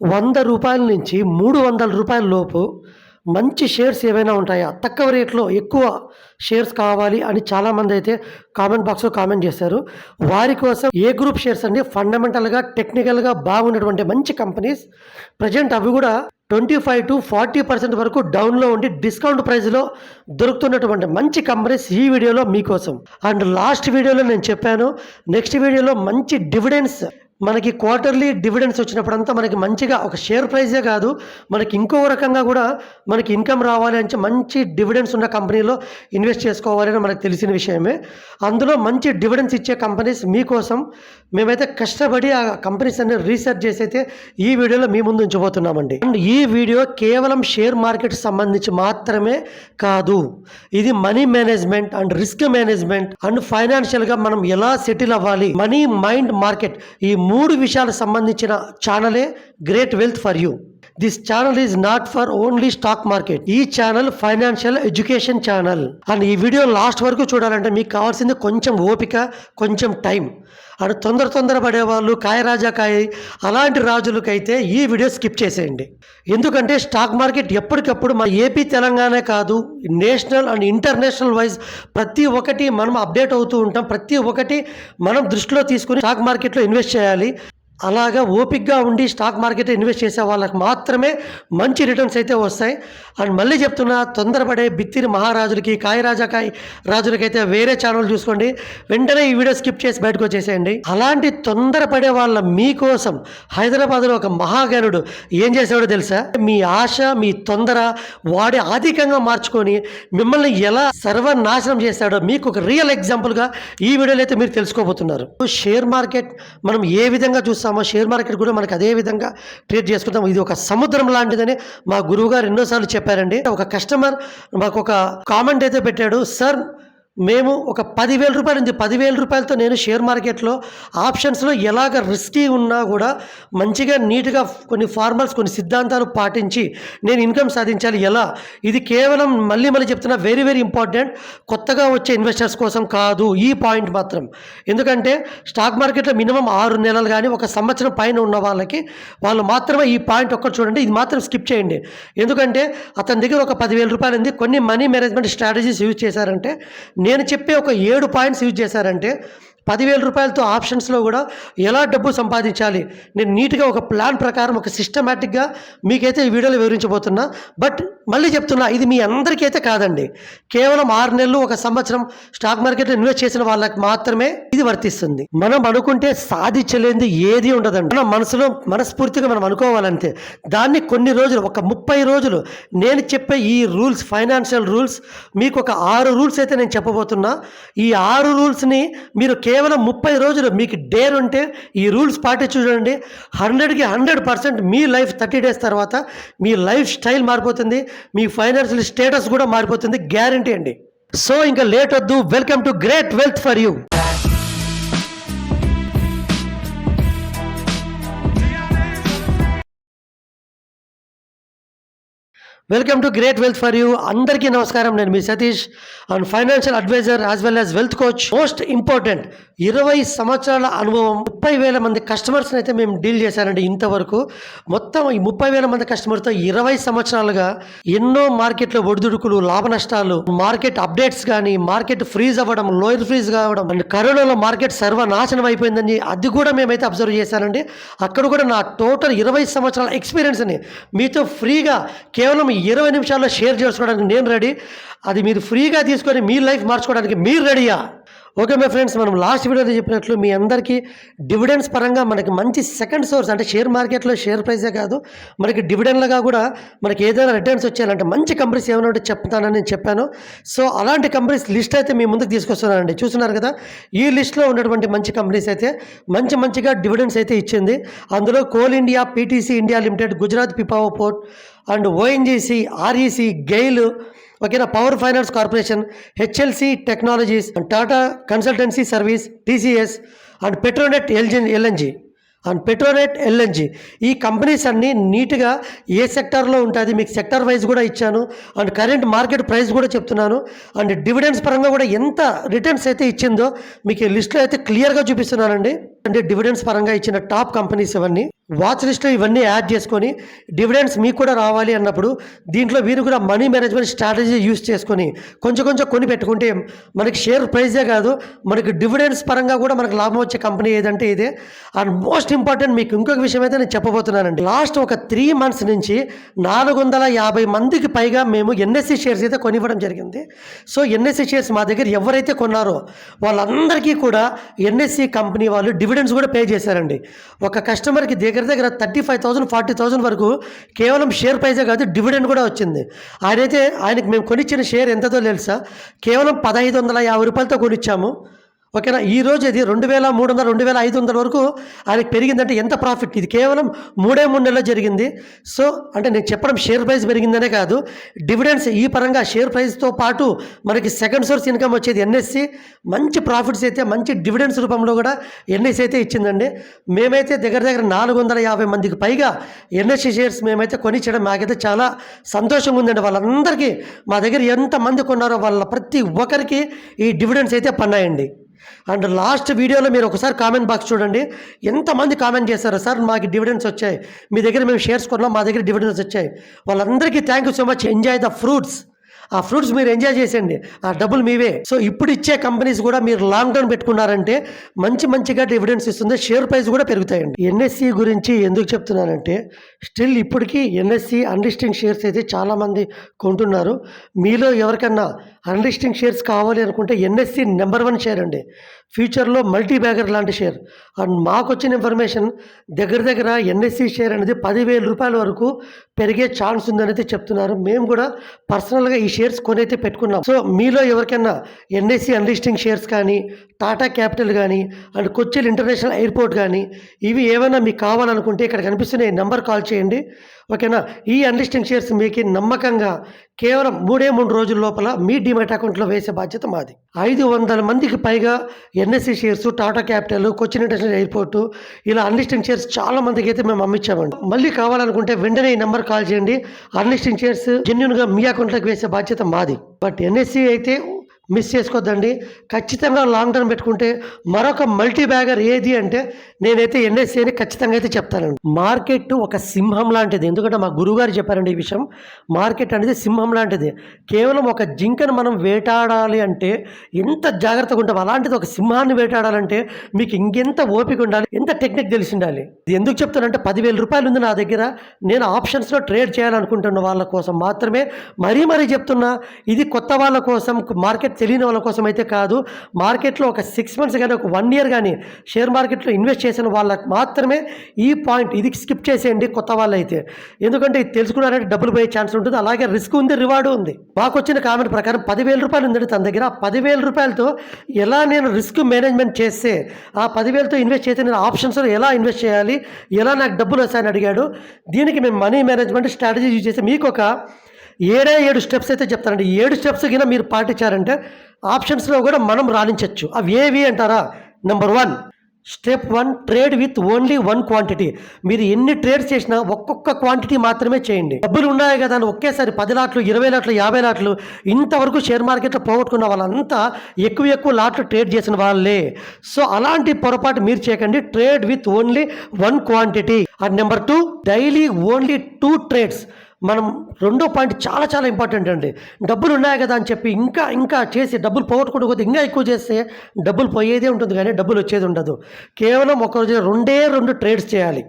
వంద రూపాయల నుంచి మూడు వందల రూపాయల లోపు మంచి షేర్స్ ఏవైనా ఉంటాయా? తక్కువ రేట్లో ఎక్కువ షేర్స్ కావాలి అని చాలామంది అయితే కామెంట్ బాక్స్లో కామెంట్ చేశారు. వారి కోసం ఏ గ్రూప్ షేర్స్ అండి? ఫండమెంటల్గా టెక్నికల్గా బాగున్నటువంటి మంచి కంపెనీస్. ప్రజెంట్ అవి కూడా twenty five to forty percent వరకు డౌన్లో ఉండి డిస్కౌంట్ ప్రైస్లో దొరుకుతున్నటువంటి మంచి కంపెనీస్ ఈ వీడియోలో మీకోసం. అండ్ లాస్ట్ వీడియోలో నేను చెప్పాను. నెక్స్ట్ వీడియోలో మంచి డివిడెన్స్ మనకి క్వార్టర్లీ డివిడెన్స్ వచ్చినప్పుడంతా మనకి మంచిగా ఒక షేర్ ప్రైజే కాదు మనకి ఇంకో రకంగా కూడా మనకి ఇన్కమ్ రావాలి అంటే మంచి డివిడెన్స్ ఉన్న కంపెనీలో ఇన్వెస్ట్ చేసుకోవాలని మనకు తెలిసిన విషయమే. అందులో మంచి డివిడెన్స్ ఇచ్చే కంపెనీస్ మీకోసం మేమైతే కష్టపడి ఆ కంపెనీస్ అన్ని రీసెర్చ్ చేసి అయితే ఈ వీడియోలో మీ ముందు ఉంచబోతున్నామండి. అండ్ ఈ వీడియో కేవలం షేర్ మార్కెట్ సంబంధించి మాత్రమే కాదు ఇది money management and risk management and ఫైనాన్షియల్గా మనం ఎలా సెటిల్ అవ్వాలి మనీ మైండ్ మార్కెట్ ఈ మూడు విషయాలకు సంబంధించిన ఛానలే great wealth for you. This channel is not for only stock market ఈ channel financial education channel and ఈ వీడియో లాస్ట్ వరకు చూడాలంటే మీకు కావాల్సింది కొంచెం ఓపిక కొంచెం టైం. అటు తొందర తొందర పడేవాళ్ళు కాయరాజా కాయ అలాంటి రాజులకైతే ఈ వీడియో స్కిప్ చేసేయండి. ఎందుకంటే స్టాక్ మార్కెట్ ఎప్పటికప్పుడు మన ఏపీ తెలంగాణ కాదు నేషనల్ అండ్ ఇంటర్నేషనల్ వైజ్ ప్రతి ఒక్కటి మనం అప్డేట్ అవుతూ ఉంటాం. ప్రతి ఒక్కటి మనం దృష్టిలో తీసుకుని స్టాక్ మార్కెట్లో ఇన్వెస్ట్ చేయాలి. అలాగా ఓపిక్గా ఉండి స్టాక్ మార్కెట్ ఇన్వెస్ట్ చేసే వాళ్ళకి మాత్రమే మంచి రిటర్న్స్ అయితే వస్తాయి. అండ్ మళ్ళీ చెప్తున్నా తొందరపడే బిత్తిరి మహారాజులకి కాయరాజాకాయ రాజులకైతే వేరే ఛానల్ చూసుకోండి. వెంటనే ఈ వీడియో స్కిప్ చేసి బయటకు వచ్చేసేయండి. అలాంటి తొందరపడే వాళ్ళ మీకోసం హైదరాబాద్లో ఒక మహాగణుడు ఏం చేశాడో తెలుసా? మీ ఆశ మీ తొందర వాడి ఆధికంగా మార్చుకొని మిమ్మల్ని ఎలా సర్వనాశనం చేశాడో మీకు ఒక రియల్ ఎగ్జాంపుల్గా ఈ వీడియోలో అయితే మీరు తెలుసుకోబోతున్నారు. షేర్ మార్కెట్ మనం ఏ విధంగా చూస్తాం? చూస్తామో షేర్ మార్కెట్ కూడా మనకి అదే విధంగా ట్రేడ్ చేసుకుంటాం. ఇది ఒక సముద్రం లాంటిదని మా గురువు గారు ఎన్నోసార్లు చెప్పారండి. ఒక కస్టమర్ మాకు ఒక కామెంట్ అయితే పెట్టాడు సార్ మేము ఒక పదివేల రూపాయలు ఉంది పదివేల రూపాయలతో నేను షేర్ మార్కెట్లో ఆప్షన్స్లో ఎలాగ రిస్కీ ఉన్నా కూడా మంచిగా నీట్గా కొన్ని ఫార్మల్స్ కొన్ని సిద్ధాంతాలు పాటించి నేను ఇన్కమ్ సాధించాలి. ఎలా? ఇది కేవలం మళ్ళీ మళ్ళీ చెప్తున్నా వెరీ వెరీ ఇంపార్టెంట్ కొత్తగా వచ్చే ఇన్వెస్టర్స్ కోసం కాదు. ఈ పాయింట్ మాత్రం. ఎందుకంటే స్టాక్ మార్కెట్లో మినిమం ఆరు నెలలు కానీ ఒక సంవత్సరం పైన ఉన్న వాళ్ళకి వాళ్ళు మాత్రమే ఈ పాయింట్ ఒక్కటి చూడండి. ఇది మాత్రం స్కిప్ చేయండి. ఎందుకంటే అతని దగ్గర ఒక పదివేల రూపాయలు ఉంది. కొన్ని మనీ మేనేజ్మెంట్ స్ట్రాటజీస్ యూజ్ చేశారంటే నేను చెప్పే ఒక ఏడు పాయింట్స్ యూజ్ చేశారంటే పదివేల రూపాయలతో ఆప్షన్స్లో కూడా ఎలా డబ్బు సంపాదించాలి? నేను నీట్గా ఒక ప్లాన్ ప్రకారం ఒక సిస్టమేటిక్గా మీకైతే ఈ వీడియోలో వివరించబోతున్నా. బట్ మళ్ళీ చెప్తున్నా ఇది మీ అందరికీ అయితే కాదండి. కేవలం ఆరు నెలలు ఒక సంవత్సరం స్టాక్ మార్కెట్లో ఇన్వెస్ట్ చేసిన వాళ్ళకి మాత్రమే ఇది వర్తిస్తుంది. మనం అనుకుంటే సాధించలేనిది ఏది ఉండదండి. మన మనసులో మనస్ఫూర్తిగా మనం అనుకోవాలంతే. దాన్ని కొన్ని రోజులు ఒక ముప్పై రోజులు నేను చెప్పే ఈ రూల్స్ ఫైనాన్షియల్ రూల్స్ మీకు ఒక ఆరు రూల్స్ అయితే నేను చెప్పబోతున్నా. ఈ ఆరు రూల్స్ని మీరు కేవలం ముప్పై రోజులు మీకు డేర్ ఉంటే ఈ రూల్స్ పాటించి చూడండి. హండ్రెడ్కి హండ్రెడ్ పర్సెంట్ మీ లైఫ్ థర్టీ డేస్ తర్వాత మీ లైఫ్ స్టైల్ మారిపోతుంది. మీ ఫైనాన్షియల్ స్టేటస్ కూడా మారిపోతుంది గ్యారంటీ అండి. సో ఇంకా లేట్ వద్దు. Welcome to great wealth for you. Welcome to great wealth for you. అందరికీ నమస్కారం. నేను మీ Satish and financial advisor as well as wealth coach most important ఇరవై సంవత్సరాల అనుభవం. ముప్పై వేల మంది కస్టమర్స్ని అయితే మేము డీల్ చేశానండి ఇంతవరకు. మొత్తం ఈ ముప్పై వేల మంది కస్టమర్తో ఇరవై సంవత్సరాలుగా ఎన్నో మార్కెట్లో ఒడిదుడుకులు లాభ నష్టాలు మార్కెట్ అప్డేట్స్ కానీ మార్కెట్ ఫ్రీజ్ అవ్వడం లోయర్ ఫ్రీజ్ కావడం అండ్ కరోనాలో మార్కెట్ సర్వనాశనం అయిపోయిందని అది కూడా మేమైతే అబ్జర్వ్ చేశానండి. అక్కడ కూడా నా టోటల్ ఇరవై సంవత్సరాల ఎక్స్పీరియన్స్ని మీతో ఫ్రీగా కేవలం ఇరవై నిమిషాల్లో షేర్ చేసుకోవడానికి నేను రెడీ. అది మీరు ఫ్రీగా తీసుకొని మీ లైఫ్ మార్చుకోవడానికి మీరు రెడీయా? ఓకే మై ఫ్రెండ్స్ మనం లాస్ట్ వీడియోలో చెప్పినట్లు మీ అందరికీ డివిడెండ్స్ పరంగా మనకి మంచి సెకండ్ సోర్స్ అంటే షేర్ మార్కెట్లో షేర్ ప్రైసే కాదు మనకి డివిడెండ్లుగా కూడా మనకి ఏదైనా రిటర్న్స్ వచ్చేయాలంటే మంచి కంపెనీస్ ఏమైనా ఉంటే చెప్తానని నేను చెప్పాను. సో అలాంటి కంపెనీస్ లిస్ట్ అయితే మీ ముందుకు తీసుకొస్తున్నానండి. చూస్తున్నారు కదా ఈ లిస్ట్లో ఉన్నటువంటి మంచి కంపెనీస్ అయితే మంచి మంచిగా డివిడెండ్స్ అయితే ఇచ్చింది. అందులో Coal India PTC India limited Gujarat Pipavav port and ONGC REC GAIL ఓకేనా? Power finance corporation HLC technologies and Tata consultancy service TCS and Petronet LG LNG and Petronet LNG ఈ companies అన్నీ నీట్గా ఏ సెక్టార్లో ఉంటుంది మీకు సెక్టార్ వైజ్ కూడా ఇచ్చాను. And current market price కూడా చెప్తున్నాను. అండ్ డివిడెండ్స్ పరంగా కూడా ఎంత రిటర్న్స్ అయితే ఇచ్చిందో మీకు ఈ లిస్ట్లో అయితే క్లియర్గా చూపిస్తున్నానండి. అంటే డివిడెండ్స్ పరంగా ఇచ్చిన టాప్ కంపెనీస్ ఇవన్నీ వాచ్ లిస్ట్లో ఇవన్నీ యాడ్ చేసుకొని డివిడెండ్స్ మీకు కూడా రావాలి అన్నప్పుడు దీంట్లో మీరు కూడా మనీ మేనేజ్మెంట్ స్ట్రాటజీ యూస్ చేసుకొని కొంచెం కొంచెం కొని పెట్టుకుంటే మనకి షేర్ ప్రైజే కాదు మనకి డివిడెండ్స్ పరంగా కూడా మనకు లాభం వచ్చే కంపెనీ ఏదంటే ఇదే. అండ్ మోస్ట్ ఇంపార్టెంట్ మీకు ఇంకొక విషయం అయితే నేను చెప్పబోతున్నానండి. లాస్ట్ ఒక త్రీ మంత్స్ నుంచి నాలుగు వందల యాభై మందికి పైగా మేము ఎన్ఎస్సి షేర్స్ అయితే కొనివ్వడం జరిగింది. సో ఎన్ఎస్సి షేర్స్ మా దగ్గర ఎవరైతే కొన్నారో వాళ్ళందరికీ కూడా ఎన్ఎస్సి కంపెనీ వాళ్ళు డివిడెండ్స్ కూడా పే చేశారండి. ఒక కస్టమర్కి దగ్గర దగ్గర thirty five thousand forty thousand వరకు కేవలం షేర్ ప్రైజే కాదు డివిడెండ్ కూడా వచ్చింది. ఆయనైతే ఆయనకి మేము కొనిచ్చిన షేర్ ఎంతతో తెలుసా? కేవలం పదహైదు వందల యాభై రూపాయలతో కొనిచ్చాము. ఓకేనా? ఈ రోజు ఇది రెండు వేల మూడు వందల రెండు వేల ఐదు వందల వరకు ఆయనకి పెరిగిందంటే ఎంత ప్రాఫిట్ ఇది కేవలం మూడే మూడు నెలల్లో జరిగింది. సో అంటే నేను చెప్పడం షేర్ ప్రైస్ పెరిగిందనే కాదు. డివిడెండ్స్ ఈ పరంగా షేర్ ప్రైస్తో పాటు మనకి సెకండ్ సోర్స్ ఇన్కమ్ వచ్చేది ఎన్ఎస్సి మంచి ప్రాఫిట్స్ అయితే మంచి డివిడెండ్స్ రూపంలో కూడా ఎన్ఎస్సి అయితే ఇచ్చిందండి. మేమైతే దగ్గర దగ్గర నాలుగు వందల యాభై మందికి పైగా ఎన్ఎస్సి షేర్స్ మేమైతే కొనిచ్చడం మాకైతే చాలా సంతోషంగా ఉందండి. వాళ్ళందరికీ మా దగ్గర ఎంతమంది కొన్నారో వాళ్ళ ప్రతి ఒక్కరికి ఈ డివిడెండ్స్ అయితే పన్నాయండి. అండ్ లాస్ట్ వీడియోలో మీరు ఒకసారి కామెంట్ బాక్స్ చూడండి. ఎంతమంది కామెంట్ చేశారు? సార్ మాకు డివిడెండ్స్ వచ్చాయి. మీ దగ్గర మేము షేర్స్ కొన్నాం మా దగ్గర డివిడెండ్స్ వచ్చాయి. వాళ్ళందరికీ thank you so much enjoy the fruits ఆ ఫ్రూట్స్ మీరు ఎంజాయ్ చేసేయండి. ఆ డబ్బులు మీవే. సో ఇప్పుడు ఇచ్చే కంపెనీస్ కూడా మీరు లాంగ్ టర్మ్ పెట్టుకున్నారంటే మంచి మంచిగా డివిడెండ్స్ ఇస్తుంది. షేర్ ప్రైస్ కూడా పెరుగుతాయండి. ఎన్ఎస్సి గురించి ఎందుకు చెప్తున్నానంటే స్టిల్ ఇప్పటికీ ఎన్ఎస్సి అన్లిస్టింగ్ షేర్స్ అయితే చాలామంది కొంటున్నారు. మీలో ఎవరికన్నా అన్లిస్టింగ్ షేర్స్ కావాలి అనుకుంటే ఎన్ఎస్సి నెంబర్ వన్ షేర్ అండి. ఫ్యూచర్లో మల్టీ బ్యాగర్ లాంటి షేర్. అండ్ మాకు వచ్చిన ఇన్ఫర్మేషన్ దగ్గర దగ్గర ఎన్ఎస్సి షేర్ అనేది పదివేల రూపాయల వరకు పెరిగే ఛాన్స్ ఉందనైతే చెప్తున్నారు. మేము కూడా పర్సనల్గా ఈ షేర్స్ కొనైతే పెట్టుకున్నాం. సో మీలో ఎవరికైనా ఎన్ఎస్సి అన్లిస్టింగ్ షేర్స్ కానీ టాటా క్యాపిటల్ కానీ అండ్ కొచ్చిల్ ఇంటర్నేషనల్ ఎయిర్పోర్ట్ కానీ ఇవి ఏమైనా మీకు కావాలనుకుంటే ఇక్కడ కనిపిస్తున్న ఈ నెంబర్ కాల్ చేయండి. ఓకేనా? ఈ అన్లిస్టింగ్ షేర్స్ మీకు నమ్మకంగా కేవలం మూడే మూడు రోజుల లోపల మీ డిమెట్ అకౌంట్లో వేసే బాధ్యత మాది. ఐదు వందల మందికి పైగా NSC shares Tata capital Cochin international airport ఇలా అన్లిస్టింగ్ షేర్స్ చాలా మందికి అయితే మేము అమ్మించామండి మళ్ళీ కావాలనుకుంటే వెంటనే ఈ నెంబర్ కాల్ చేయండి. అన్లిస్టింగ్ షేర్స్ జెన్యున్గా మీ అకౌంట్లోకి వేసే బాధ్యత మాది. బట్ ఎన్ఎస్సి అయితే మిస్ చేసుకోవద్దండి ఖచ్చితంగా లాంగ్ టర్మ్ పెట్టుకుంటే మరొక మల్టీ బ్యాగర్ ఏది అంటే నేనైతే ఎన్ఎస్సీ అని ఖచ్చితంగా అయితే చెప్తానండి మార్కెట్ ఒక సింహం లాంటిది. ఎందుకంటే మా గురువుగారు చెప్పారండి ఈ విషయం. మార్కెట్ అనేది సింహం లాంటిది. కేవలం ఒక జింకను మనం వేటాడాలి అంటే ఎంత జాగ్రత్తగా ఉంటాం అలాంటిది ఒక సింహాన్ని వేటాడాలంటే మీకు ఇంకెంత ఓపిక ఉండాలి ఎంత టెక్నిక్ తెలిసి ఉండాలి. ఇది ఎందుకు చెప్తానంటే పదివేల రూపాయలు ఉంది నా దగ్గర. నేను ఆప్షన్స్లో ట్రేడ్ చేయాలనుకుంటున్న వాళ్ళ కోసం మాత్రమే. మరీ మరీ చెప్తున్నా ఇది కొత్త వాళ్ళ కోసం మార్కెట్ తెలియని వాళ్ళ కోసం అయితే కాదు. మార్కెట్లో ఒక సిక్స్ మంత్స్ కానీ ఒక వన్ ఇయర్ కానీ షేర్ మార్కెట్లో ఇన్వెస్ట్ చేసిన వాళ్ళకి మాత్రమే ఈ పాయింట్ ఇది స్కిప్ చేసేయండి కొత్త వాళ్ళు అయితే ఎందుకంటే ఇది తెలుసుకున్నారంటే డబ్బులు పోయే ఛాన్స్ ఉంటుంది. అలాగే రిస్క్ ఉంది రివార్డు ఉంది. మాకు వచ్చిన కామెంట్ ప్రకారం పదివేల రూపాయలు ఉందండి తన దగ్గర. ఆ పదివేల రూపాయలతో ఎలా నేను రిస్క్ మేనేజ్మెంట్ చేస్తే ఆ పదివేలతో ఇన్వెస్ట్ చేస్తే నేను ఆప్షన్స్లో ఎలా ఇన్వెస్ట్ చేయాలి? ఎలా నాకు డబ్బులు వస్తాయని అడిగాడు. దీనికి మేము మనీ మేనేజ్మెంట్ స్ట్రాటజీ యూజ్ చేసి మీకు ఒక ఏడే ఏడు స్టెప్స్ అయితే చెప్తారండి. ఏడు స్టెప్స్ కింద మీరు పాటించారంటే ఆప్షన్స్లో కూడా మనం రాణించవచ్చు అవి ఏవి అంటారా? Number one step one trade with only one quantity మీరు ఎన్ని ట్రేడ్స్ చేసినా ఒక్కొక్క క్వాంటిటీ మాత్రమే చేయండి. డబ్బులు ఉన్నాయి కదా అని ఒకేసారి పది లాట్లు ఇరవై లాట్లు యాభై లాట్లు ఇంతవరకు షేర్ మార్కెట్లో పోగొట్టుకున్న వాళ్ళంతా ఎక్కువ ఎక్కువ లాట్లు ట్రేడ్ చేసిన వాళ్ళే. సో అలాంటి పొరపాటు మీరు చేయకండి. Trade with only one quantity and number two daily only two trades మనం రెండో పాయింట్ చాలా చాలా ఇంపార్టెంట్ అండి. డబ్బులు ఉన్నాయి కదా అని చెప్పి ఇంకా ఇంకా చేసి డబ్బులు పోగొట్టుకుంటూ పోతే ఇంకా ఎక్కువ చేస్తే డబ్బులు పోయేదే ఉంటుంది కానీ డబ్బులు వచ్చేది ఉండదు. కేవలం ఒక రోజు రెండే రెండు ట్రేడ్స్ చేయాలి.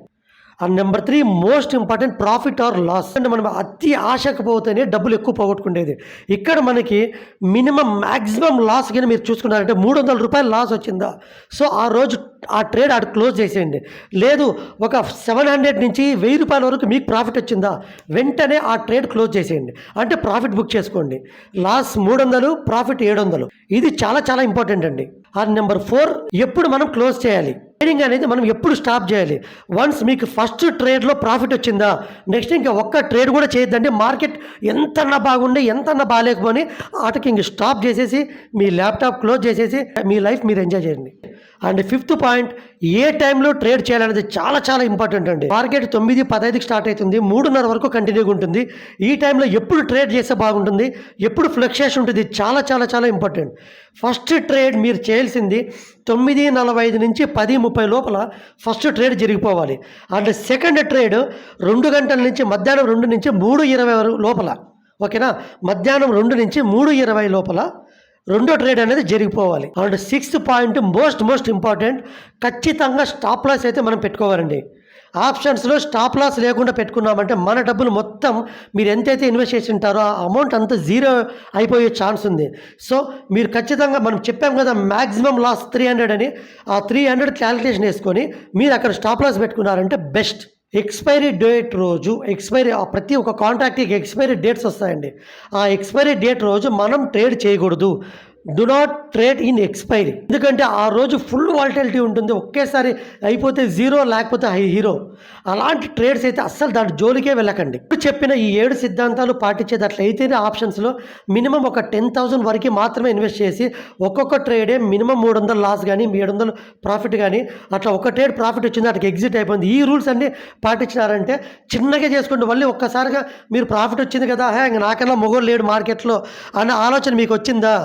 And number three most important profit or loss అంటే మనం అతి ఆశకు పోతేనే డబ్బులు ఎక్కువ పోగొట్టుకునేది ఇక్కడ మనకి మినిమం మ్యాక్సిమం లాస్ కానీ మీరు చూసుకున్నారంటే మూడు వందల రూపాయలు లాస్ వచ్చిందా? సో ఆ రోజు ఆ ట్రేడ్ ఆడు క్లోజ్ చేసేయండి. లేదు ఒక సెవెన్ హండ్రెడ్ నుంచి వెయ్యి రూపాయల వరకు మీకు ప్రాఫిట్ వచ్చిందా? వెంటనే ఆ ట్రేడ్ క్లోజ్ చేసేయండి. అంటే ప్రాఫిట్ బుక్ చేసుకోండి. లాస్ మూడు వందలు ప్రాఫిట్ ఏడు వందలు. ఇది చాలా చాలా ఇంపార్టెంట్ అండి. ఆ నెంబర్ ఫోర్ ఎప్పుడు మనం క్లోజ్ చేయాలి? ట్రేడింగ్ అనేది మనం ఎప్పుడు స్టాప్ చేయాలి. వన్స్ మీకు ఫస్ట్ ట్రేడ్లో ప్రాఫిట్ వచ్చిందా నెక్స్ట్ ఇంకా ఒక్క ట్రేడ్ కూడా చేయొద్దండి. మార్కెట్ ఎంతన్నా బాగుండే ఎంతన్నా బాగాలేకపోని ఆటకి ఇంక స్టాప్ చేసేసి మీ ల్యాప్టాప్ క్లోజ్ చేసేసి మీ లైఫ్ మీరు ఎంజాయ్ చేయండి. అండ్ ఫిఫ్త్ పాయింట్ ఏ టైంలో ట్రేడ్ చేయాలనేది చాలా చాలా ఇంపార్టెంట్ అండి. మార్కెట్ తొమ్మిది పదహైదుకి స్టార్ట్ అవుతుంది. మూడున్నర వరకు కంటిన్యూగా ఉంటుంది. ఈ టైంలో ఎప్పుడు ట్రేడ్ చేస్తే బాగుంటుంది? ఎప్పుడు ఫ్లక్చుయేషన్ ఉంటుంది? చాలా చాలా చాలా ఇంపార్టెంట్. ఫస్ట్ ట్రేడ్ మీరు చేయాల్సింది తొమ్మిది నలభై ఐదు నుంచి పది ముప్పై లోపల ఫస్ట్ ట్రేడ్ జరిగిపోవాలి. అండ్ సెకండ్ ట్రేడ్ రెండు గంటల నుంచి మధ్యాహ్నం రెండు నుంచి మూడు ఇరవై లోపల. ఓకేనా? మధ్యాహ్నం రెండు నుంచి మూడు ఇరవై లోపల రెండో ట్రేడ్ అనేది జరిగిపోవాలి. And sixth point most most important ఖచ్చితంగా స్టాప్ లాస్ అయితే మనం పెట్టుకోవాలండి. ఆప్షన్స్లో స్టాప్ లాస్ లేకుండా పెట్టుకున్నామంటే మన డబ్బులు మొత్తం మీరు ఎంతైతే ఇన్వెస్ట్ చేసి ఉంటారో ఆ అమౌంట్ అంతా జీరో అయిపోయే ఛాన్స్ ఉంది. సో మీరు ఖచ్చితంగా మనం చెప్పాం కదా మ్యాక్సిమం లాస్ త్రీ హండ్రెడ్ అని. ఆ త్రీ హండ్రెడ్ క్యాలిక్యులేషన్ వేసుకొని మీరు అక్కడ స్టాప్ లాస్ పెట్టుకున్నారంటే బెస్ట్ ఎక్స్పైరీ డేట్ రోజు ఎక్స్పైరీ ఆ ప్రతి ఒక్క కాంట్రాక్ట్కి ఎక్స్పైరీ డేట్స్ వస్తాయండి. ఆ ఎక్స్పైరీ డేట్ రోజు మనం ట్రేడ్ చేయకూడదు. Do not trade in expiry ఎందుకంటే ఆ రోజు ఫుల్ వాలిటాలిటీ ఉంటుంది. ఒకేసారి అయిపోతే జీరో లేకపోతే హై హీరో అలాంటి ట్రేడ్స్ అయితే అస్సలు దాని జోలికే వెళ్ళకండి. ఇప్పుడు చెప్పిన ఈ ఏడు సిద్ధాంతాలు పాటించేది అట్లయితేనే ఆప్షన్స్లో మినిమం ఒక టెన్ థౌసండ్ వరకు మాత్రమే ఇన్వెస్ట్ చేసి ఒక్కొక్క ట్రేడే మినిమం మూడు వందలు లాస్ కానీ ఏడు వందలు ప్రాఫిట్ కానీ అట్లా ఒక ట్రేడ్ ప్రాఫిట్ వచ్చింది అట్లా ఎగ్జిట్ అయిపోయింది. ఈ రూల్స్ అన్ని పాటించినారంటే చిన్నగా చేసుకుంటూ మళ్ళీ ఒక్కసారిగా మీరు ప్రాఫిట్ వచ్చింది కదా హే ఇంకా నాకన్నా మొగోడు లేడు మార్కెట్లో అనే ఆలోచన మీకు వచ్చిందా?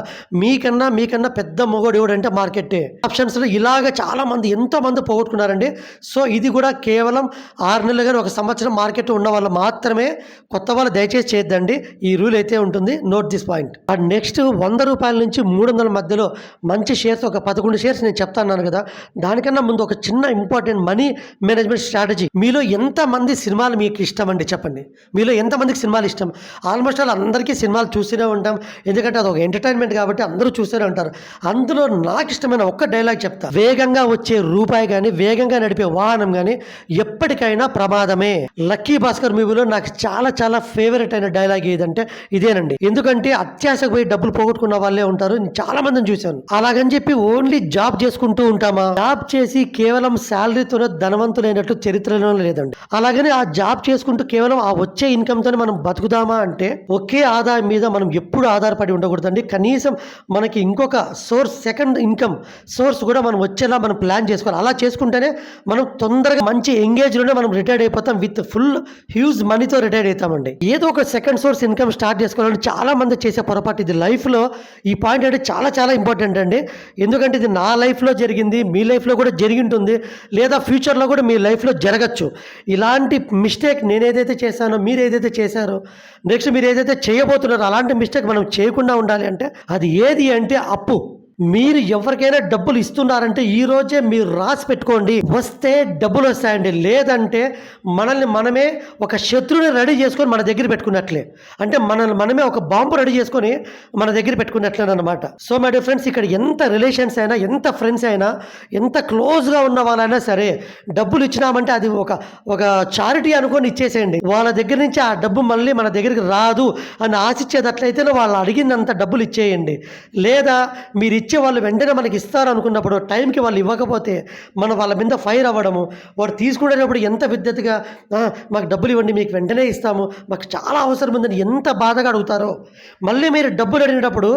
మీ నీకన్నా మీకన్నా పెద్ద మొగోడు ఎవడంటే మార్కెట్టే. ఆప్షన్స్లో ఇలాగ చాలామంది ఎంతోమంది పోగొట్టుకున్నారండి. సో ఇది కూడా కేవలం ఆరు నెలలు కానీ ఒక సంవత్సరం మార్కెట్ ఉన్న వాళ్ళు మాత్రమే కొత్త వాళ్ళు దయచేసి చేయొద్దండి. ఈ రూల్ అయితే ఉంటుంది. Note this point. And next వంద రూపాయల నుంచి మూడు వందల మధ్యలో మంచి షేర్స్ ఒక పదకొండు షేర్స్ నేను చెప్తాను కదా. దానికన్నా ముందు ఒక చిన్న ఇంపార్టెంట్ మనీ మేనేజ్మెంట్ స్ట్రాటజీ. మీలో ఎంతమంది సినిమాలు మీకు ఇష్టం అండి? చెప్పండి. మీలో ఎంతమందికి సినిమాలు ఇష్టం? ఆల్మోస్ట్ ఆల్ అందరికీ సినిమాలు చూస్తూనే ఉంటాం. ఎందుకంటే అది ఒక ఎంటర్టైన్మెంట్ కాబట్టి అందరూ చూశారు అంటారు అందులో నాకు ఇష్టమైన ఒక్క డైలాగ్ చెప్తా. వేగంగా వచ్చే రూపాయి కానీ వేగంగా నడిపే వాహనం కానీ ఎప్పటికైనా ప్రమాదమే. లక్కీ భాస్కర్ మూవీలో నాకు చాలా చాలా ఫేవరెట్ అయిన డైలాగ్ ఏదంటే ఇదేనండి. ఎందుకంటే అత్యాశకు పోయి డబ్బులు పోగొట్టుకున్న వాళ్ళే ఉంటారు. నేను చాలా మందిని చూశాను. అలాగని చెప్పి ఓన్లీ జాబ్ చేసుకుంటూ ఉంటామా? జాబ్ చేసి కేవలం శాలరీతోనే ధనవంతులైనట్లు చరిత్రలో లేదండి. అలాగని ఆ జాబ్ చేసుకుంటూ కేవలం ఆ వచ్చే ఇన్కమ్ తోనే మనం బతుకుదామా అంటే ఒకే ఆదాయం మీద మనం ఎప్పుడు ఆధారపడి ఉండకూడదండి. కనీసం మనకి ఇంకొక సోర్స్ సెకండ్ ఇన్కమ్ సోర్స్ కూడా మనం వచ్చేలా మనం ప్లాన్ చేసుకోవాలి. అలా చేసుకుంటేనే మనం తొందరగా మంచి ఎంగేజ్లోనే మనం రిటైర్డ్ అయిపోతాం. విత్ ఫుల్ హ్యూజ్ మనీతో రిటైర్డ్ అవుతామండి. ఏదో ఒక సెకండ్ సోర్స్ ఇన్కమ్ స్టార్ట్ చేసుకోవాలని చాలా మంది చేసే పొరపాటు ఇది. లైఫ్లో ఈ పాయింట్ అంటే చాలా చాలా ఇంపార్టెంట్ అండి. ఎందుకంటే ఇది నా లైఫ్లో జరిగింది మీ లైఫ్లో కూడా జరిగి ఉంటుంది లేదా ఫ్యూచర్లో కూడా మీ లైఫ్లో జరగచ్చు. ఇలాంటి మిస్టేక్ నేను ఏదైతే చేశానో మీరు ఏదైతే చేశారో నెక్స్ట్ మీరు ఏదైతే చేయబోతున్నారో అలాంటి మిస్టేక్ మనం చేయకుండా ఉండాలి అంటే అది ఏది అంటే అప్పు. మీరు ఎవరికైనా డబ్బులు ఇస్తున్నారంటే ఈ రోజే మీరు రాసి పెట్టుకోండి. వస్తే డబ్బులు వస్తాయండి. లేదంటే మనల్ని మనమే ఒక శత్రువుని రెడీ చేసుకొని మన దగ్గర పెట్టుకున్నట్లే. అంటే మనల్ని మనమే ఒక బాంబు రెడీ చేసుకొని మన దగ్గర పెట్టుకున్నట్లే అనమాట సో మై డియర్ ఫ్రెండ్స్ ఇక్కడ ఎంత రిలేషన్స్ అయినా ఎంత ఫ్రెండ్స్ అయినా ఎంత క్లోజ్గా ఉన్న వాళ్ళైనా సరే డబ్బులు ఇచ్చినామంటే అది ఒక ఒక చారిటీ అనుకొని ఇచ్చేసేయండి. వాళ్ళ దగ్గర నుంచి ఆ డబ్బు మళ్ళీ మన దగ్గరికి రాదు అని ఆశించేటట్లయితేనే వాళ్ళు అడిగినంత డబ్బులు ఇచ్చేయండి. లేదా మీరు ఇచ్చే వాళ్ళు వెంటనే మనకి ఇస్తారనుకున్నప్పుడు టైంకి వాళ్ళు ఇవ్వకపోతే మనం వాళ్ళ మీద ఫైర్ అవ్వడము వాడు తీసుకునేటప్పుడు ఎంత విద్యతగా మాకు డబ్బులు ఇవ్వండి మీకు వెంటనే ఇస్తాము మాకు చాలా అవసరం ఉందని ఎంత బాధగా అడుగుతారో. మళ్ళీ మీరు డబ్బులు అడిగినప్పుడు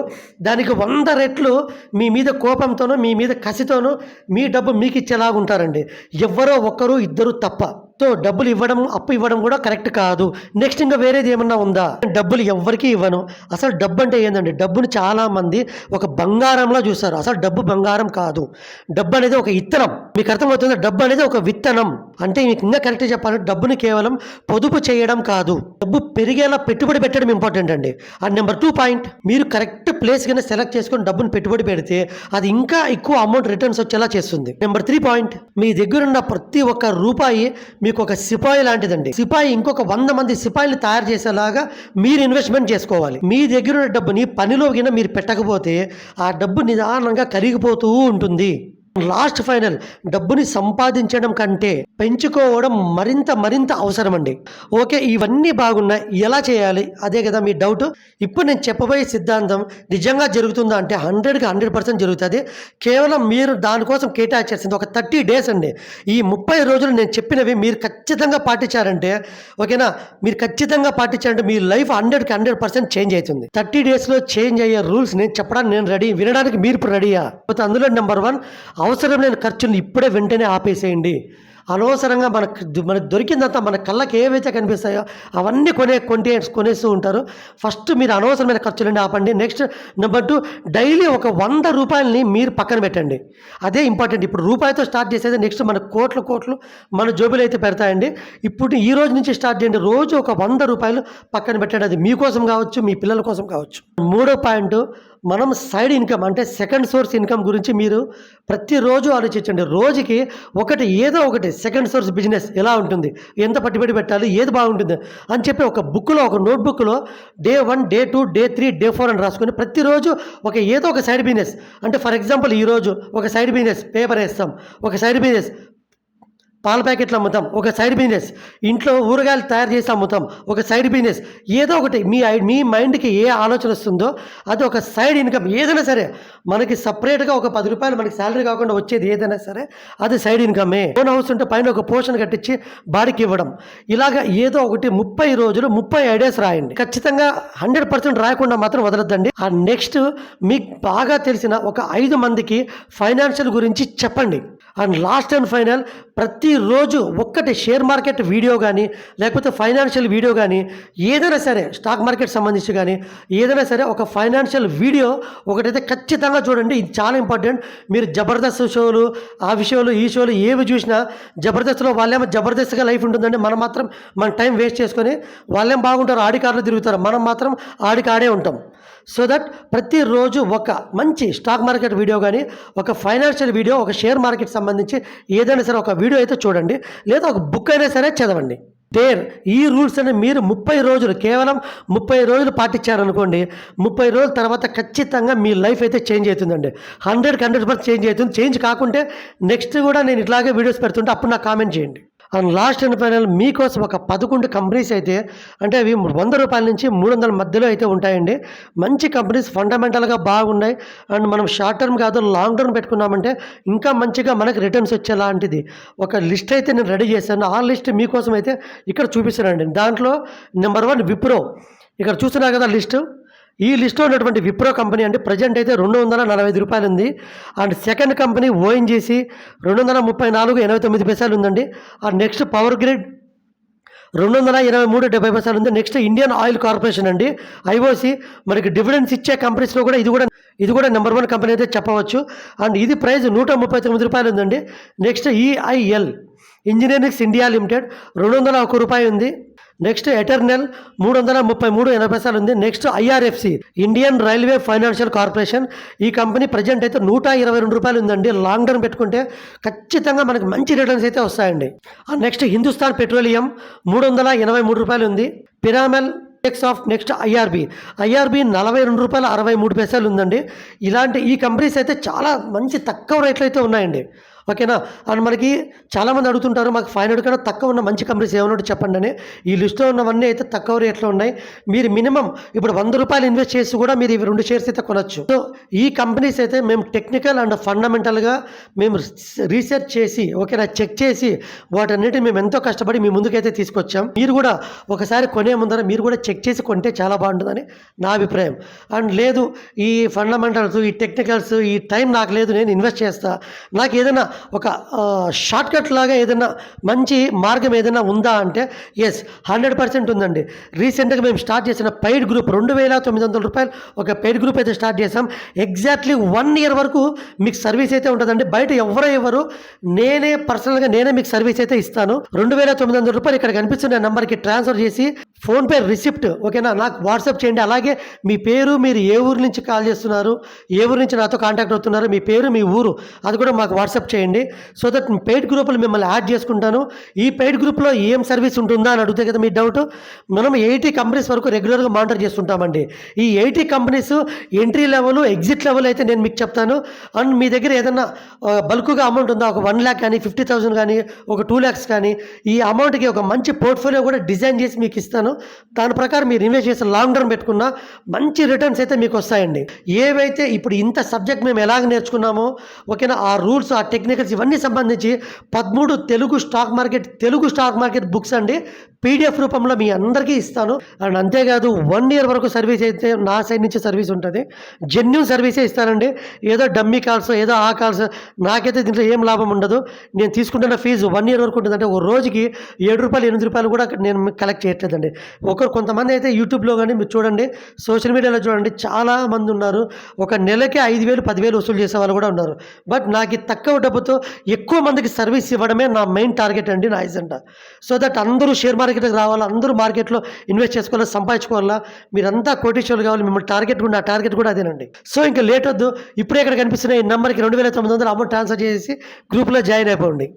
దానికి వంద రెట్లు మీ మీద కోపంతోనూ మీ మీద కసితోనూ మీ డబ్బు మీకు ఇచ్చేలాగా ఉంటారండి ఎవ్వరో ఒక్కరు ఇద్దరు తప్ప. సో డబ్బులు ఇవ్వడం అప్పు ఇవ్వడం కూడా కరెక్ట్ కాదు. నెక్స్ట్ ఇంకా వేరేది ఏమన్నా ఉందా? డబ్బులు ఎవ్వరికీ ఇవ్వను. అసలు డబ్బు అంటే ఏంటండి డబ్బును చాలా మంది ఒక బంగారంలా చూస్తారు. అసలు డబ్బు బంగారం కాదు. డబ్బు అనేది ఒక ఇత్తనం. మీకు అర్థమవుతుందా? డబ్బు అనేది ఒక విత్తనం. అంటే మీకు ఇంకా కరెక్ట్ చెప్పాలంటే డబ్బుని కేవలం పొదుపు చేయడం కాదు. డబ్బు పెరిగేలా పెట్టుబడి పెట్టడం ఇంపార్టెంట్ అండి. అండ్ నెంబర్ టూ పాయింట్ మీరు కరెక్ట్ ప్లేస్ కింద సెలెక్ట్ చేసుకొని డబ్బును పెట్టుబడి పెడితే అది ఇంకా ఎక్కువ అమౌంట్ రిటర్న్స్ వచ్చేలా చేస్తుంది. నెంబర్ త్రీ పాయింట్ మీ దగ్గర ఉన్న ప్రతి ఒక్క రూపాయి మీకు ఒక సిపాయి లాంటిదండి. సిపాయి ఇంకొక వంద మంది సిపాయిలు తయారు చేసేలాగా మీరు ఇన్వెస్ట్మెంట్ చేసుకోవాలి. మీ దగ్గర ఉన్న డబ్బుని పనిలో కింద మీరు పెట్టకపోతే ఆ డబ్బు నిదానంగా కరిగిపోతూ ఉంటుంది. లాస్ట్ ఫైనల్ డబ్బుని సంపాదించడం కంటే పెంచుకోవడం మరింత మరింత అవసరం అండి ఓకే ఇవన్నీ బాగున్నాయి ఎలా చేయాలి? అదే కదా మీ డౌట్. ఇప్పుడు నేను చెప్పబోయే సిద్ధాంతం నిజంగా జరుగుతుందా అంటే హండ్రెడ్కి హండ్రెడ్ పర్సెంట్ జరుగుతుంది. కేవలం మీరు దానికోసం కేటాయించాల్సింది ఒక థర్టీ డేస్ అండి. ఈ ముప్పై రోజులు నేను చెప్పినవి మీరు ఖచ్చితంగా పాటించారంటే ఓకేనా? మీరు ఖచ్చితంగా పాటించారంటే మీ లైఫ్ హండ్రెడ్కి హండ్రెడ్ పర్సెంట్ చేంజ్ అవుతుంది. థర్టీ డేస్లో చేంజ్ అయ్యే రూల్స్ నేను చెప్పడానికి నేను రెడీ వినడానికి మీరు ఇప్పుడు రెడీయా? అందులో నెంబర్ వన్ అవసరం లేని ఖర్చులు ఇప్పుడే వెంటనే ఆపేసేయండి. అనవసరంగా మనకు మనకు దొరికిందంతా మన కళ్ళకి ఏవైతే కనిపిస్తాయో అవన్నీ కొనే కొంటే కొనేస్తూ ఉంటారు. ఫస్ట్ మీరు అనవసరమైన ఖర్చులన్నీ ఆపండి. నెక్స్ట్ నెంబర్ టూ డైలీ ఒక వంద రూపాయలని మీరు పక్కన పెట్టండి. అదే ఇంపార్టెంట్. ఇప్పుడు రూపాయితో స్టార్ట్ చేసేది నెక్స్ట్ మన కోట్లు కోట్లు మన జోబులు అయితే పెడతాయండి. ఇప్పుడు ఈ రోజు నుంచి స్టార్ట్ చేయండి. రోజు ఒక వంద రూపాయలు పక్కన పెట్టండి. అది మీకోసం కావచ్చు మీ పిల్లల కోసం కావచ్చు. మూడో పాయింట్ మనం సైడ్ ఇన్కమ్ అంటే సెకండ్ సోర్స్ ఇన్కమ్ గురించి మీరు ప్రతిరోజు ఆలోచించండి. రోజుకి ఒకటి ఏదో ఒకటి సెకండ్ సోర్స్ బిజినెస్ ఎలా ఉంటుంది? ఎంత పట్టుబడి పెట్టాలి? ఏది బాగుంటుంది? అని చెప్పి ఒక బుక్లో ఒక నోట్బుక్లో day one day two day three day four అని రాసుకొని ప్రతిరోజు ఒక ఏదో ఒక సైడ్ బిజినెస్. అంటే ఫర్ ఎగ్జాంపుల్ ఈరోజు ఒక సైడ్ బిజినెస్ పేపర్ వేస్తాం. ఒక సైడ్ బిజినెస్ పాల ప్యాకెట్లు అమ్ముతాం ఒక సైడ్ బిజినెస్ ఇంట్లో ఊరగాయలు తయారు చేసి అమ్ముతాం ఒక సైడ్ బిజినెస్ ఏదో ఒకటి మీ ఐ మీ మైండ్కి ఏ ఆలోచన వస్తుందో అది ఒక సైడ్ ఇన్కమ్ ఏదైనా సరే మనకి సపరేట్గా ఒక పది రూపాయలు మనకి శాలరీ కాకుండా వచ్చేది ఏదైనా సరే అది సైడ్ ఇన్కమే ఓన్ హౌస్ ఉంటే పైన ఒక పోర్షన్ కట్టించి బాడికి ఇవ్వడం. ఇలాగ ఏదో ఒకటి ముప్పై రోజులు ముప్పై ఐడియాస్ రాయండి. ఖచ్చితంగా హండ్రెడ్ పర్సెంట్ రాయకుండా మాత్రం వదలద్దండి. ఆ నెక్స్ట్ మీకు బాగా తెలిసిన ఒక ఐదు మందికి ఫైనాన్షియల్ గురించి చెప్పండి. అండ్ లాస్ట్ అండ్ ఫైనల్ ప్రతిరోజు ఒక్కటి షేర్ మార్కెట్ వీడియో కానీ లేకపోతే ఫైనాన్షియల్ వీడియో కానీ ఏదైనా సరే స్టాక్ మార్కెట్ సంబంధించి కానీ ఏదైనా సరే ఒక ఫైనాన్షియల్ వీడియో ఒకటైతే ఖచ్చితంగా చూడండి. ఇది చాలా ఇంపార్టెంట్. మీరు జబర్దస్త్ షోలు ఆ విషయాలు ఈ షోలు ఏవి చూసినా జబర్దస్త్లో వాళ్ళేమో జబర్దస్త్గా లైఫ్ ఉంటుందండి. మనం మాత్రం మన టైం వేస్ట్ చేసుకొని వాళ్ళేం బాగుంటారు ఆడికారులు తిరుగుతారు మనం మాత్రం ఆడికాడే ఉంటాం. సో దట్ ప్రతిరోజు ఒక మంచి స్టాక్ మార్కెట్ వీడియో కానీ ఒక ఫైనాన్షియల్ వీడియో ఒక షేర్ మార్కెట్ సంబంధించి ఏదైనా సరే ఒక వీడియో అయితే చూడండి. లేదా ఒక బుక్ అయినా సరే చదవండి. దేర్ ఈ రూల్స్ అని మీరు ముప్పై రోజులు కేవలం ముప్పై రోజులు పాటించారనుకోండి. ముప్పై రోజుల తర్వాత ఖచ్చితంగా మీ లైఫ్ అయితే చేంజ్ అవుతుందండి. హండ్రెడ్కి హండ్రెడ్ పర్సెంట్ చేంజ్ అవుతుంది. చేంజ్ కాకుంటే నెక్స్ట్ కూడా నేను ఇట్లాగే వీడియోస్ పెడుతుంటే అప్పుడు నాకు కామెంట్ చేయండి. అండ్ లాస్ట్ అండ్ ఫైనల్ మీకోసం ఒక పదకొండు కంపెనీస్ అయితే అంటే అవి వంద రూపాయల నుంచి మూడు వందల మధ్యలో అయితే ఉంటాయండి. మంచి కంపెనీస్ ఫండమెంటల్గా బాగున్నాయి. అండ్ మనం షార్ట్ టర్మ్ కాదు లాంగ్ టర్మ్ పెట్టుకున్నామంటే ఇంకా మంచిగా మనకి రిటర్న్స్ వచ్చేలాంటిది. ఒక లిస్ట్ అయితే నేను రెడీ చేశాను. ఆ లిస్ట్ మీకోసం అయితే ఇక్కడ చూపిస్తానండి దాంట్లో నెంబర్ వన్ విప్రో. ఇక్కడ చూస్తున్నా కదా లిస్టు ఈ లిస్ట్లో ఉన్నటువంటి విప్రో కంపెనీ అంటే ప్రజెంట్ అయితే రెండు వందల నలభై ఐదు రూపాయలు ఉంది అండ్ సెకండ్ కంపెనీ ఓఎన్జీసీ రెండు వందల ముప్పై నాలుగు ఎనభై తొమ్మిది పైసలు ఉందండి అండ్ నెక్స్ట్ పవర్ గ్రిడ్ రెండు వందల ఇరవై మూడు డెబ్బై పైసలు ఉంది నెక్స్ట్ ఇండియన్ ఆయిల్ కార్పొరేషన్ అండి ఐఓసి మనకి డివిడెన్స్ ఇచ్చే కంపెనీస్లో కూడా ఇది కూడా ఇది కూడా నెంబర్ వన్ కంపెనీ అయితే చెప్పవచ్చు. అండ్ ఇది ప్రైస్ నూట ముప్పై తొమ్మిది రూపాయలు ఉందండి next EIL engineerings India limited రెండు వందల ఒక రూపాయి ఉంది నెక్స్ట్ ఎటర్నల్ మూడు వందల ముప్పై మూడు ఎనభై పైసలు ఉంది. Next IRFC Indian railway financial corporation. ఈ కంపెనీ ప్రజెంట్ అయితే నూట ఇరవై రెండు రూపాయలు ఉందండి. లాంగ్ టర్మ్ పెట్టుకుంటే ఖచ్చితంగా మనకి మంచి రిటర్న్స్ అయితే వస్తాయండి. నెక్స్ట్ హిందుస్థాన్ పెట్రోలియం మూడు వందల ఎనభై మూడు రూపాయలు ఉంది. Piramal off next IRB. IRB నలభై రెండు రూపాయల అరవై మూడు పైసలు ఉందండి. ఇలాంటి ఈ కంపెనీస్ అయితే చాలా మంచి తక్కువ రేట్లు అయితే ఉన్నాయండి. ఓకేనా? అండ్ మనకి చాలామంది అడుగుతుంటారు మాకు ఫైవ్ హండ్రెడ్ కన్నా తక్కువ ఉన్న మంచి కంపెనీస్ ఏమన్నా చెప్పండి అని. ఈ లిస్ట్లో ఉన్నవన్నీ అయితే తక్కువ రేట్లో ఉన్నాయి. మీరు మినిమం ఇప్పుడు వంద రూపాయలు ఇన్వెస్ట్ చేసి కూడా మీరు ఇవి రెండు షేర్స్ అయితే కొనొచ్చు. సో ఈ కంపెనీస్ అయితే మేము టెక్నికల్ అండ్ ఫండమెంటల్గా మేము రీసెర్చ్ చేసి ఓకేనా? చెక్ చేసి వాటన్నిటిని మేము ఎంతో కష్టపడి మీ ముందుకైతే తీసుకొచ్చాం. మీరు కూడా ఒకసారి కొనే ముందర మీరు కూడా చెక్ చేసి కొంటే చాలా బాగుంటుందని నా అభిప్రాయం. అండ్ లేదు ఈ ఫండమెంటల్స్ ఈ టెక్నికల్స్ ఈ టైం నాకు లేదు నేను ఇన్వెస్ట్ చేస్తా. నాకు ఏదైనా ఒక షార్ట్కట్ లాగా ఏదైనా మంచి మార్గం ఏదైనా ఉందా అంటే ఎస్ హండ్రెడ్ పర్సెంట్ ఉందండి. రీసెంట్గా మేము స్టార్ట్ చేసిన పెయిడ్ గ్రూప్ రెండు వేల తొమ్మిది వందల రూపాయలు ఒక పెయిడ్ గ్రూప్ అయితే స్టార్ట్ చేసాం ఎగ్జాక్ట్లీ వన్ ఇయర్ వరకు మీకు సర్వీస్ అయితే ఉంటుందండి. బయట ఎవరో ఎవరు నేనే పర్సనల్గా నేనే మీకు సర్వీస్ అయితే ఇస్తాను. రెండు వేల తొమ్మిది వందల రూపాయలు ఇక్కడ కనిపిస్తున్న నెంబర్కి ట్రాన్స్ఫర్ చేసి ఫోన్పే రిసిప్ట్ ఓకేనా నాకు వాట్సాప్ చేయండి. అలాగే మీ పేరు మీరు ఏ ఊరు నుంచి కాల్ చేస్తున్నారు ఏ ఊరు నుంచి నాతో కాంటాక్ట్ అవుతున్నారు మీ పేరు మీ ఊరు అది కూడా మాకు వాట్సాప్ చేయండి. సో దట్ పెయిడ్ గ్రూపులు మిమ్మల్ని యాడ్ చేసుకుంటాను. ఈ పెయిడ్ గ్రూప్లో ఏం సర్వీస్ ఉంటుందా అని అడిగితే కదా మీ డౌట్ మనం ఎయిటీ కంపెనీస్ వరకు రెగ్యులర్గా మానిటర్ చేస్తుంటామండి. ఈ eighty companies entry level exit level అయితే నేను మీకు చెప్తాను. అండ్ మీ దగ్గర ఏదైనా బల్క్గా అమౌంట్ ఉందా? ఒక వన్ ల్యాక్ కానీ ఫిఫ్టీ థౌసండ్ కానీ ఒక టూ ల్యాక్స్ కానీ ఈ అమౌంట్కి ఒక మంచి పోర్ట్ఫోలియో కూడా డిజైన్ చేసి మీకు ఇస్తాను. దాని ప్రకారం మీరు ఇన్వెస్ట్ చేసి లాంగ్ టర్మ్ పెట్టుకున్నా మంచి రిటర్న్స్ అయితే మీకు వస్తాయండి. ఏవైతే ఇప్పుడు ఇంత సబ్జెక్ట్ మేము ఎలాగ నేర్చుకున్నామో ఓకేనా? ఆ రూల్స్ ఆ టెక్నిక్ టెక్నికల్స్ ఇవన్నీ సంబంధించి పదమూడు Telugu stock market Telugu stock market books అండి. పీడిఎఫ్ రూపంలో మీ అందరికీ ఇస్తాను. అండ్ అంతేకాదు వన్ ఇయర్ వరకు సర్వీస్ అయితే నా సైడ్ నుంచి సర్వీస్ ఉంటుంది. జెన్యున్ సర్వీసే ఇస్తానండి. ఏదో డమ్మీ కాల్స్ ఏదో ఆ కాల్స్ నాకైతే దీంట్లో ఏం లాభం ఉండదు. నేను తీసుకుంటున్న ఫీజు వన్ ఇయర్ వరకు ఉంటుందంటే ఒక రోజుకి ఏడు రూపాయలు ఎనిమిది రూపాయలు కూడా నేను కలెక్ట్ చేయట్లేదండి. ఒకరు కొంతమంది అయితే యూట్యూబ్లో కానీ మీరు చూడండి సోషల్ మీడియాలో చూడండి చాలా మంది ఉన్నారు. ఒక నెలకి ఐదు వేలు పదివేలు వసూలు చేసే వాళ్ళు కూడా ఉన్నారు. బట్ నాకు తక్కువ డబ్బుతో ఎక్కువ మందికి సర్వీస్ ఇవ్వడమే నా మెయిన్ టార్గెట్ అండి నా ఎజెండా సో దట్ అందరూ షేర్ మార్కెట్కి రావాలా అందరూ మార్కెట్లో ఇన్వెస్ట్ చేసుకోవాలి సంపాదించుకోవాలా మీరంతా కోటీశ్వర్లు కావాలి మిమ్మల్ని టార్గెట్ కూడా నా టార్గెట్ కూడా అదేనండి. సో ఇంకా లేట్ వద్దు ఇప్పుడే ఇక్కడ కనిపిస్తున్న ఈ నెంబర్కి రెండు వేల తొమ్మిది వందలు అమౌంట్ ట్రాన్స్ఫర్ చేసి గ్రూప్లో జాయిన్ అయిపోండి.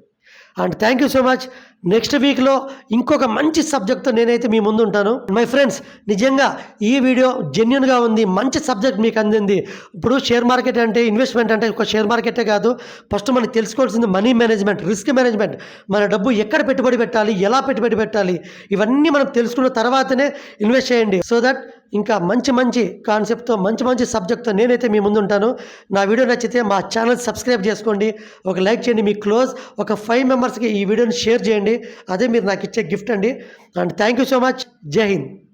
And thank you so much next వీక్లో ఇంకొక మంచి సబ్జెక్ట్తో నేనైతే మీ ముందు ఉంటాను. మై ఫ్రెండ్స్ నిజంగా ఈ వీడియో జెన్యున్గా ఉంది మంచి సబ్జెక్ట్ మీకు అందింది. ఇప్పుడు షేర్ మార్కెట్ అంటే ఇన్వెస్ట్మెంట్ అంటే ఒక షేర్ మార్కెటే కాదు. ఫస్ట్ మనం తెలుసుకోవాల్సింది మనీ మేనేజ్మెంట్ రిస్క్ మేనేజ్మెంట్ మన డబ్బు ఎక్కడ పెట్టుబడి పెట్టాలి ఎలా పెట్టుబడి పెట్టాలి? ఇవన్నీ మనం తెలుసుకున్న తర్వాతనే ఇన్వెస్ట్ చేయండి. సో దట్ ఇంకా మంచి మంచి కాన్సెప్ట్తో మంచి మంచి సబ్జెక్ట్తో నేనైతే మీ ముందు ఉంటాను నా వీడియో నచ్చితే మా ఛానల్ సబ్స్క్రైబ్ చేసుకోండి. ఒక లైక్ చేయండి మీ క్లోజ్ ఒక ఫైవ్ మెంబర్స్కి ఈ వీడియోని షేర్ చేయండి. అదే మీరు నాకు ఇచ్చే గిఫ్ట్ అండి. And thank you so much Jai Hind